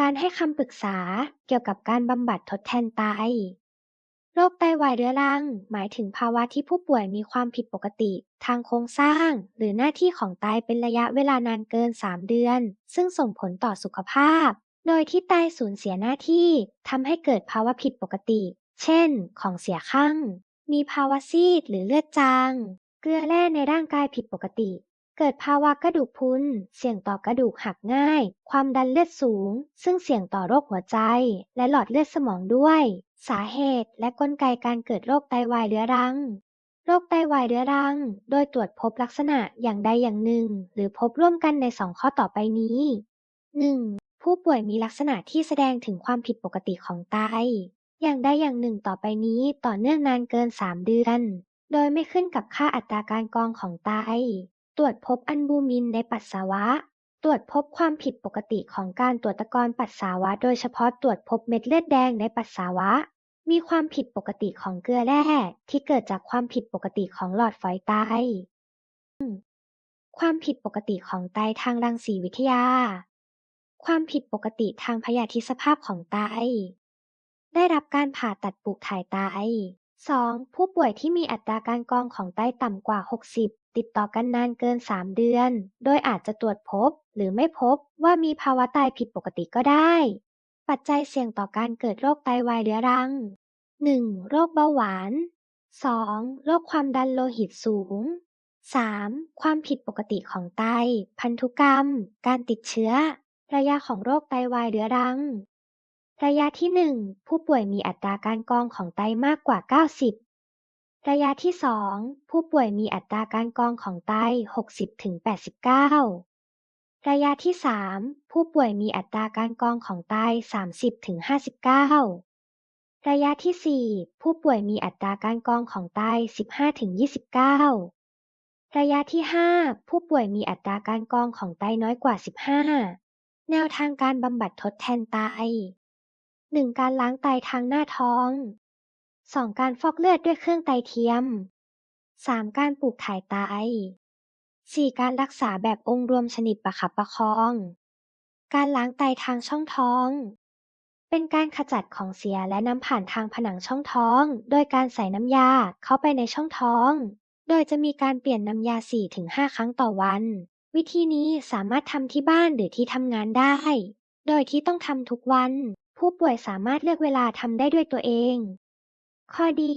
การให้คำปรึกษาเกี่ยวกับการบำบัดทดแทนไต โรคไตวายเรื้อรัง หมายถึงภาวะที่ผู้ป่วยมีความผิดปกติ ทางโครงสร้าง หรือหน้าที่ของไตเป็นระยะเวลานานเกิน 3 เดือน ซึ่งส่งผลต่อสุขภาพ โดยที่ไตสูญเสียหน้าที่ทำให้เกิดภาวะผิดปกติ เช่น ของเสียข้างมีภาวะซีดหรือเลือดจาง เกลือแร่ในร่างกายผิดปกติ เกิดภาวะกระดูกพรุน เสี่ยงต่อกระดูกหักง่าย ความดันเลือดสูง ซึ่งเสี่ยงต่อโรคหัวใจ และหลอดเลือดสมองด้วย สาเหตุและกลไกการเกิดโรคไตวายเรื้อรัง โรคไตวายเรื้อรัง โดยตรวจพบลักษณะอย่างใดอย่างหนึ่ง หรือพบร่วมกันใน2ข้อต่อไปนี้ 1. ผู้ป่วยมีลักษณะที่แสดงถึงความผิดปกติของไต อย่างใดอย่างหนึ่งต่อไปนี้ต่อเนื่องนานเกิน 3 เดือน โดยไม่ขึ้นกับค่าอัตราการกรองของไต ตรวจพบอัลบูมินในปัสสาวะ ตรวจพบความผิดปกติของการตรวจตะกอนปัสสาวะ โดยเฉพาะตรวจพบเม็ดเลือดแดงในปัสสาวะ มีความผิดปกติของเกลือแร่ที่เกิดจากความผิดปกติของหลอดฝอยไต ความผิดปกติของไตทางรังสีวิทยา ความผิดปกติทางพยาธิสภาพของไต ได้รับการผ่าตัดปลูกถ่ายไต 2. ผู้ป่วยที่มีอัตราการกรองของไตต่ำกว่า 60 ติดต่อกันนานเกิน 3 เดือน โดยอาจจะตรวจพบ หรือไม่พบว่ามีภาวะไตผิดปกติก็ได้ ปัจจัยเสี่ยงต่อการเกิดโรคไตวายเรื้อรัง 1. โรคเบาหวาน 2. โรคความดันโลหิตสูง 3. ความผิดปกติของไต พันธุกรรม การติดเชื้อ ระยะของโรคไตวายเรื้อรัง ระยะที่1ผู้ป่วยมีอัตราการกองของไตมากกว่า 90ระยะที่ 2 ผู้ป่วยมีอัตราการกองของไต 60-89 ระยะที่ 3 ผู้ป่วยมีอัตราการกองของไต 30-59 ระยะที่ 4 ผู้ป่วยมีอัตราการกองของไต 15-29 ระยะที่ 5 ผู้ป่วยมีอัตราการกองของไตน้อยกว่า 15 แนวทางการบำบัดทดแทนไต 1. การล้างไตทางหน้าท้อง 2. การฟอกเลือดด้วยเครื่องไตเทียม 3. การปลูกถ่ายไต 4. การรักษาแบบองค์รวมชนิดประคับประคอง การล้างไตทางช่องท้อง เป็นการขจัดของเสียและน้ำผ่านทางผนังช่องท้อง โดยการใส่น้ำยาเข้าไปในช่องท้อง โดยจะมีการเปลี่ยนน้ำยา 4-5 ครั้งต่อวัน วิธีนี้สามารถทำที่บ้านหรือที่ทำงานได้ โดยที่ต้องทำทุกวัน ผู้ป่วยสามารถเลือกเวลาทำได้ด้วยตัวเอง ข้อดี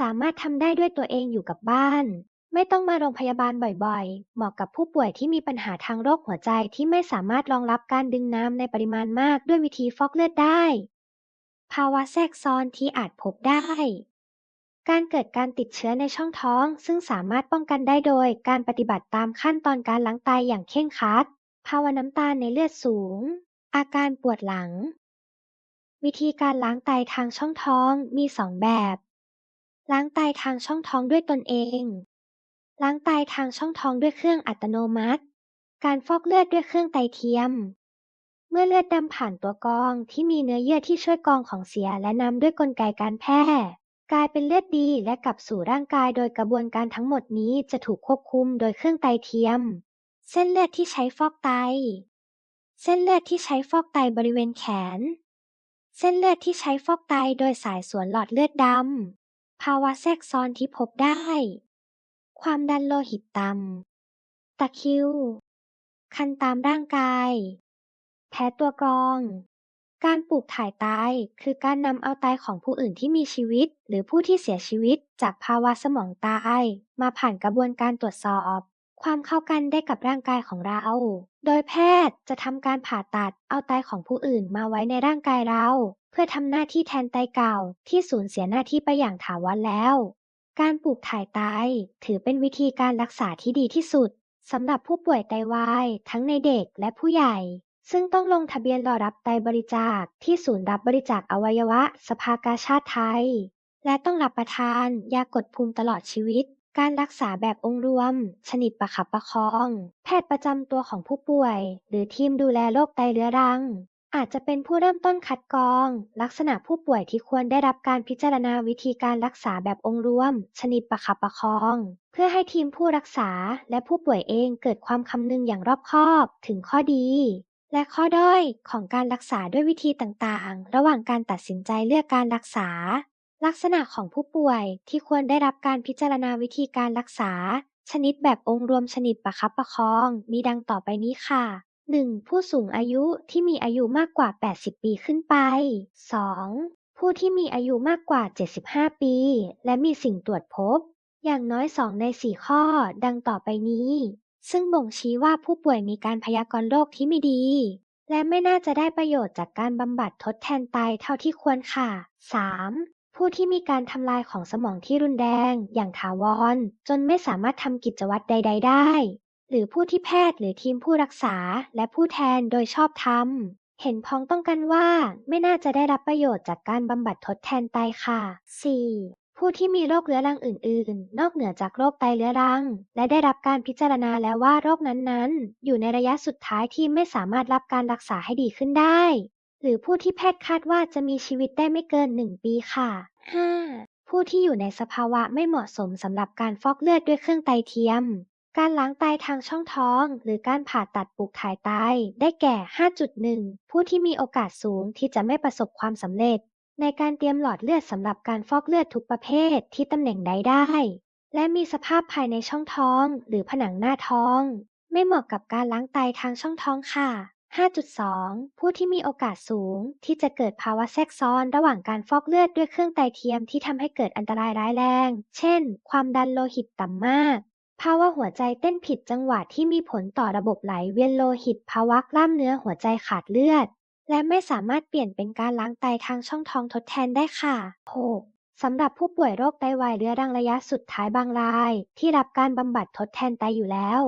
สามารถทำได้ด้วยตัวเองอยู่กับบ้าน ไม่ต้องมาโรงพยาบาลบ่อยๆ เหมาะกับผู้ป่วยที่มีปัญหาทางโรคหัวใจที่ไม่สามารถรองรับการดึงน้ำในปริมาณมากด้วยวิธีฟอกเลือดได้ ภาวะแทรกซ้อนที่อาจพบได้การเกิดการติดเชื้อในช่องท้อง ซึ่งสามารถป้องกันได้โดย การปฏิบัติตามขั้นตอนการล้างไตอย่างเคร่งครัด ภาวะน้ำตาลในเลือดสูง อาการปวดหลัง วิธีการล้างไตทางช่องท้องมี2แบบ ล้างไตทางช่องท้องด้วยตนเอง ล้างไตทางช่องท้องด้วยเครื่องอัตโนมัติ การฟอกเลือดด้วยเครื่องไตเทียม เมื่อเลือดดำผ่านตัวกรองที่มีเนื้อเยื่อที่ช่วยกรองของเสียและนำด้วยกลไกการแพทย์กลายเป็นเลือดดีและกลับสู่ร่างกายโดยกระบวนการทั้งหมดนี้จะถูกควบคุมโดยเครื่องไตเทียม เส้นเลือดที่ใช้ฟอกไต เส้นเลือดที่ใช้ฟอกไตบริเวณแขน เส้นเลือดที่ใช้ฟอกไตโดยสายสวนหลอดเลือดดำ ภาวะแทรกซ้อนที่พบได้ ความดันโลหิตต่ำ ตะคริว คันตามร่างกาย แพ้ตัวกรอง การปลูกถ่ายไตคือการนำเอาไตของผู้อื่นที่มีชีวิต หรือผู้ที่เสียชีวิตจากภาวะสมองตาย มาผ่านกระบวนการตรวจสอบ ความเข้ากันได้กับร่างกายของเรา โดยแพทย์จะทำการผ่าตัดเอาไตของผู้อื่นมาไว้ในร่างกายเรา เพื่อทำหน้าที่แทนไตเก่าที่สูญเสียหน้าที่ไปอย่างถาวรแล้ว การปลูกถ่ายไตถือเป็นวิธีการรักษาที่ดีที่สุดสำหรับผู้ป่วยไตวายทั้งในเด็กและผู้ใหญ่ ซึ่งต้องลงทะเบียนรอรับไตบริจาคที่ศูนย์รับบริจาคอวัยวะ สภากาชาดไทย และต้องรับประทานยากดภูมิตลอดชีวิต การรักษาแบบองค์รวม ชนิดประคับประคอง แพทย์ประจำตัวของผู้ป่วย หรือทีมดูแลโรคไตเรื้อรัง อาจจะเป็นผู้เริ่มต้นคัดกรอง ลักษณะผู้ป่วยที่ควรได้รับการพิจารณาวิธีการรักษาแบบองค์รวม ชนิดประคับประคอง เพื่อให้ทีมผู้รักษาและผู้ป่วยเองเกิดความคำนึงอย่างรอบคอบถึงข้อดีแและข้อด้อยของการรักษาด้วยวิธีต่างๆ ระหว่างการตัดสินใจเลือกการรักษา ลักษณะของผู้ป่วยที่ควรได้รับการพิจารณาวิธีการรักษา ชนิดแบบองค์รวมชนิดประคับประคอง มีดังต่อไปนี้ค่ะ 1. ผู้สูงอายุที่มีอายุมากกว่า 80 ปีขึ้นไป 2. ผู้ที่มีอายุมากกว่า 75 ปี และมีสิ่งตรวจพบ อย่างน้อย 2 ใน 4 ข้อ ดังต่อไปนี้ ซึ่งบ่งชี้ว่าผู้ป่วยมีการพยากรณ์โรคที่ไม่ดี และไม่น่าจะได้ประโยชน์จากการบำบัดทดแทนไตเท่าที่ควรค่ะ 3. ผู้ที่มีการทำลายของสมองที่รุนแรงอย่างถาวร จนไม่สามารถทำกิจวัตรใด ๆ ได้ หรือผู้ที่แพทย์หรือทีมผู้รักษาและผู้แทนโดยชอบธรรมเห็นพ้องต้องกันว่าไม่น่าจะได้รับประโยชน์จากการบำบัดทดแทนไตค่ะ 4. ผู้ที่มีโรคเรื้อรังอื่น ๆ นอกเหนือจากโรคไตเรื้อรัง และได้รับการพิจารณาแล้วว่าโรคนั้น ๆ อยู่ในระยะสุดท้ายที่ไม่สามารถรับการรักษาให้ดีขึ้นได้ หรือผู้ที่แพทย์คาดว่าจะมีชีวิตได้ไม่เกิน1ปีค่ะ 5. ผู้ที่อยู่ในสภาวะไม่เหมาะสมสำหรับการฟอกเลือดด้วยเครื่องไตเทียม การล้างไตทางช่องท้อง หรือการผ่าตัดปลูกถ่ายไต ได้แก่ 5.1 ผู้ที่มีโอกาสสูงที่จะไม่ประสบความสำเร็จ ในการเตรียมหลอดเลือดสำหรับการฟอกเลือดทุกประเภทที่ตำแหน่งใดได้ และมีสภาพภายในช่องท้อง หรือผนังหน้าท้อง ไม่เหมาะกับการล้างไตทางช่องท้องค่ะ 5.2 ผู้ที่มีโอกาสสูง ที่จะเกิดภาวะแทรกซ้อนระหว่างการฟอกเลือดด้วยเครื่องไตเทียมที่ทำให้เกิดอันตรายร้ายแรง เช่น ความดันโลหิตต่ำมาก ภาวะหัวใจเต้นผิดจังหวะที่มีผลต่อระบบไหลเวียนโลหิต ภาวะกล้ามเนื้อหัวใจขาดเลือด และไม่สามารถเปลี่ยนเป็นการล้างไตทางช่องท้องทดแทนได้ค่ะ 6. สำหรับผู้ป่วยโรคไตวายเรื้อรังระยะสุดท้ายบางราย ที่รับการบำบัดทดแทนไตอยู่แล้ว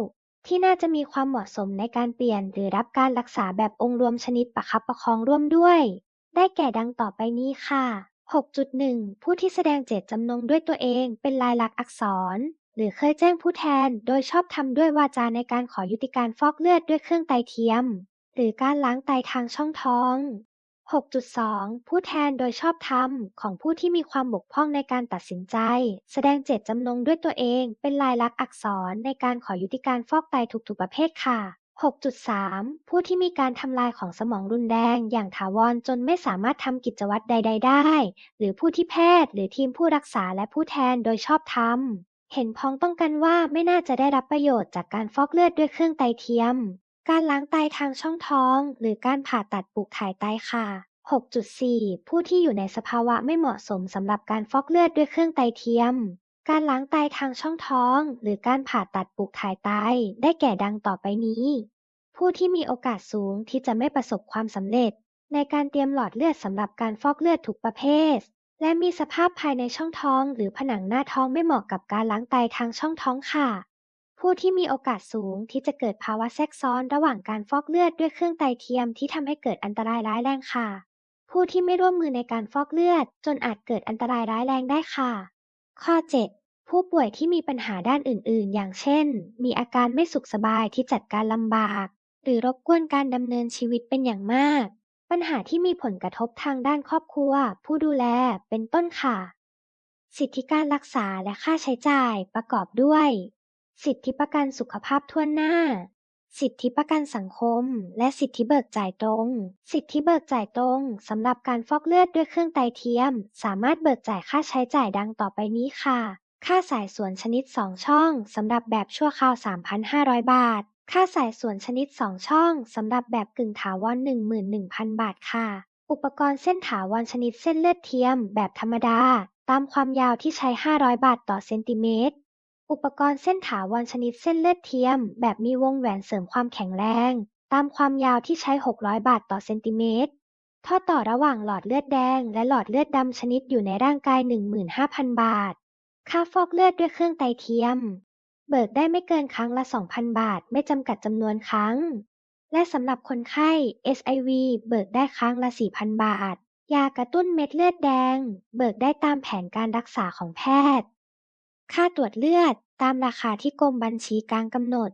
ที่น่าจะมีความเหมาะสมในการเปลี่ยนหรือรับการรักษาแบบองค์รวมชนิดประคับประคองร่วมด้วย ได้แก่ดังต่อไปนี้ค่ะ 6.1 ผู้ที่แสดงเจตจำนงด้วยตัวเองเป็นลายลักษณ์อักษร หรือเคยแจ้งผู้แทนโดยชอบทำด้วยวาจาในการขอยุติการฟอกเลือดด้วยเครื่องไตเทียม หรือการล้างไตทางช่องท้อง 6.2ผู้แทนโดยชอบธรรมของผู้ที่มีความบกพร่องในการตัดสินใจ แสดงเจตจำนงด้วยตัวเองเป็นลายลักษณ์อักษรในการขอยุติการฟอกไตทุกๆประเภทค่ะ 6.3 ผู้ที่มีการทำลายของสมองรุนแรงอย่างถาวรจนไม่สามารถทำกิจวัตรใด ๆ ได้ หรือผู้ที่แพทย์ หรือทีมผู้รักษาและผู้แทนโดยชอบธรรมเห็นพ้องต้องกันว่าไม่น่าจะได้รับประโยชน์จากการฟอกเลือดด้วยเครื่องไตเทียม การล้างไตทางช่องท้อง หรือการผ่าตัดปลูกถ่ายไตค่ะ 6.4 ผู้ที่อยู่ในสภาวะไม่เหมาะสมสำหรับการฟอกเลือดด้วยเครื่องไตเทียม การล้างไตทางช่องท้อง หรือการผ่าตัดปลูกถ่ายไตได้แก่ดังต่อไปนี้ ผู้ที่มีโอกาสสูงที่จะไม่ประสบความสำเร็จ ในการเตรียมหลอดเลือดสำหรับการฟอกเลือดทุกประเภท และมีสภาพภายในช่องท้อง หรือผนังหน้าท้องไม่เหมาะกับการล้างไตทางช่องท้องค่ะ ผู้ที่มีโอกาสสูงที่จะเกิดภาวะแทรกซ้อนระหว่างการฟอกเลือดด้วยเครื่องไตเทียมที่ทำให้เกิดอันตรายร้ายแรงค่ะ ผู้ที่ไม่ร่วมมือในการฟอกเลือด จนอาจเกิดอันตรายร้ายแรงได้ค่ะ ข้อ 7 ผู้ป่วยที่มีปัญหาด้านอื่น ๆ อย่างเช่น มีอาการไม่สุขสบายที่จัดการลำบาก หรือรบกวนการดำเนินชีวิตเป็นอย่างมาก ปัญหาที่มีผลกระทบทางด้านครอบครัว ผู้ดูแล เป็นต้นค่ะ สิทธิการรักษาและค่าใช้จ่ายประกอบด้วย สิทธิประกันสุขภาพทั่วหน้า สิทธิประกันสังคม และสิทธิเบิกจ่ายตรง สิทธิเบิกจ่ายตรงสำหรับการฟอกเลือดด้วยเครื่องไตเทียม สามารถเบิกจ่ายค่าใช้จ่ายดังต่อไปนี้ค่ะ ค่าสายส่วนชนิด 2 ช่องสำหรับแบบชั่วคราว 3,500 บาท ค่าสายส่วนชนิด 2 ช่องสำหรับแบบกึ่งถาวร11,000 บาทค่ะ อุปกรณ์เส้นถาวรชนิดเส้นเลือดเทียม แบบธรรมดา ตามความยาวที่ใช้ 500 บาทต่อเซนติเมตร อุปกรณ์เส้นถาวรชนิดเส้นเลือดเทียม แบบมีวงแหวนเสริมความแข็งแรง ตามความยาวที่ใช้ 600 บาทต่อเซนติเมตร ท่อต่อระหว่างหลอดเลือดแดง และหลอดเลือดดำชนิดอยู่ในร่างกาย 15,000 บาท ค่าฟอกเลือดด้วยเครื่องไตเทียม เบิกได้ไม่เกินครั้งละ 2,000 บาท ไม่จำกัดจำนวนครั้ง และสำหรับคนไข้ SIV เบิกได้ครั้งละ 4,000 บาท ยากระตุ้นเม็ดเลือดแดง เบิกได้ตามแผนการรักษาของแพทย์ ค่าตรวจเลือดตามราคาที่กรมบัญชีกลางกำหนด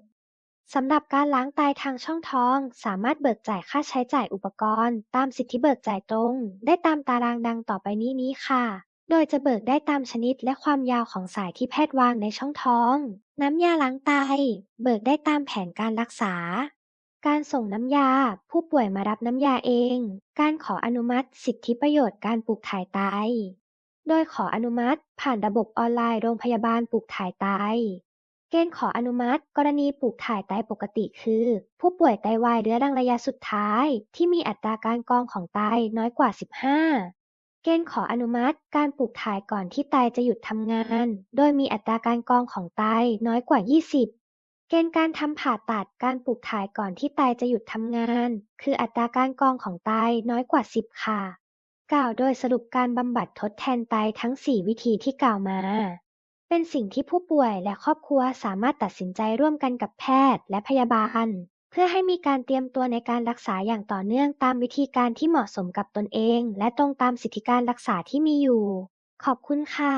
สำหรับการล้างไตทางช่องท้อง สามารถเบิกจ่ายค่าใช้จ่ายอุปกรณ์ ตามสิทธิเบิกจ่ายตรง ได้ตามตารางดังต่อไปนี้นี้ค่ะ โดยจะเบิกได้ตามชนิดและความยาวของสายที่แพทย์วางในช่องท้อง น้ำยาล้างไตเบิกได้ตามแผนการรักษา การส่งน้ำยา ผู้ป่วยมารับน้ำยาเอง การขออนุมัติ สิทธิประโยชน์การปลูกถ่ายไต โดยขออนุมัติผ่านระบบออนไลน์โรงพยาบาลปลูกถ่ายไต เกณฑ์ขออนุมัติกรณีปลูกถ่ายไตปกติคือ ผู้ป่วยไตวายเรื้อรังระยะสุดท้าย ที่มีอัตราการกองของไตน้อยกว่า 15 เกณฑ์ขออนุมัติการปลูกถ่ายก่อนที่ไตจะหยุดทำงาน โดยมีอัตราการกองของไตน้อยกว่า 20เกณฑ์การทำผ่าตัดการปลูกถ่ายก่อนที่ไตจะหยุดทำงาน คืออัตราการกองของไตน้อยกว่า 10 ค่ะ กล่าวโดยสรุปการบำบัดทดแทนไตทั้ง4วิธีที่กล่าวมา เป็นสิ่งที่ผู้ป่วยและครอบครัวสามารถตัดสินใจร่วมกันกับแพทย์และพยาบาล เพื่อให้มีการเตรียมตัวในการรักษาอย่างต่อเนื่องตามวิธีการที่เหมาะสมกับตนเอง และตรงตามสิทธิการรักษาที่มีอยู่ ขอบคุณค่ะ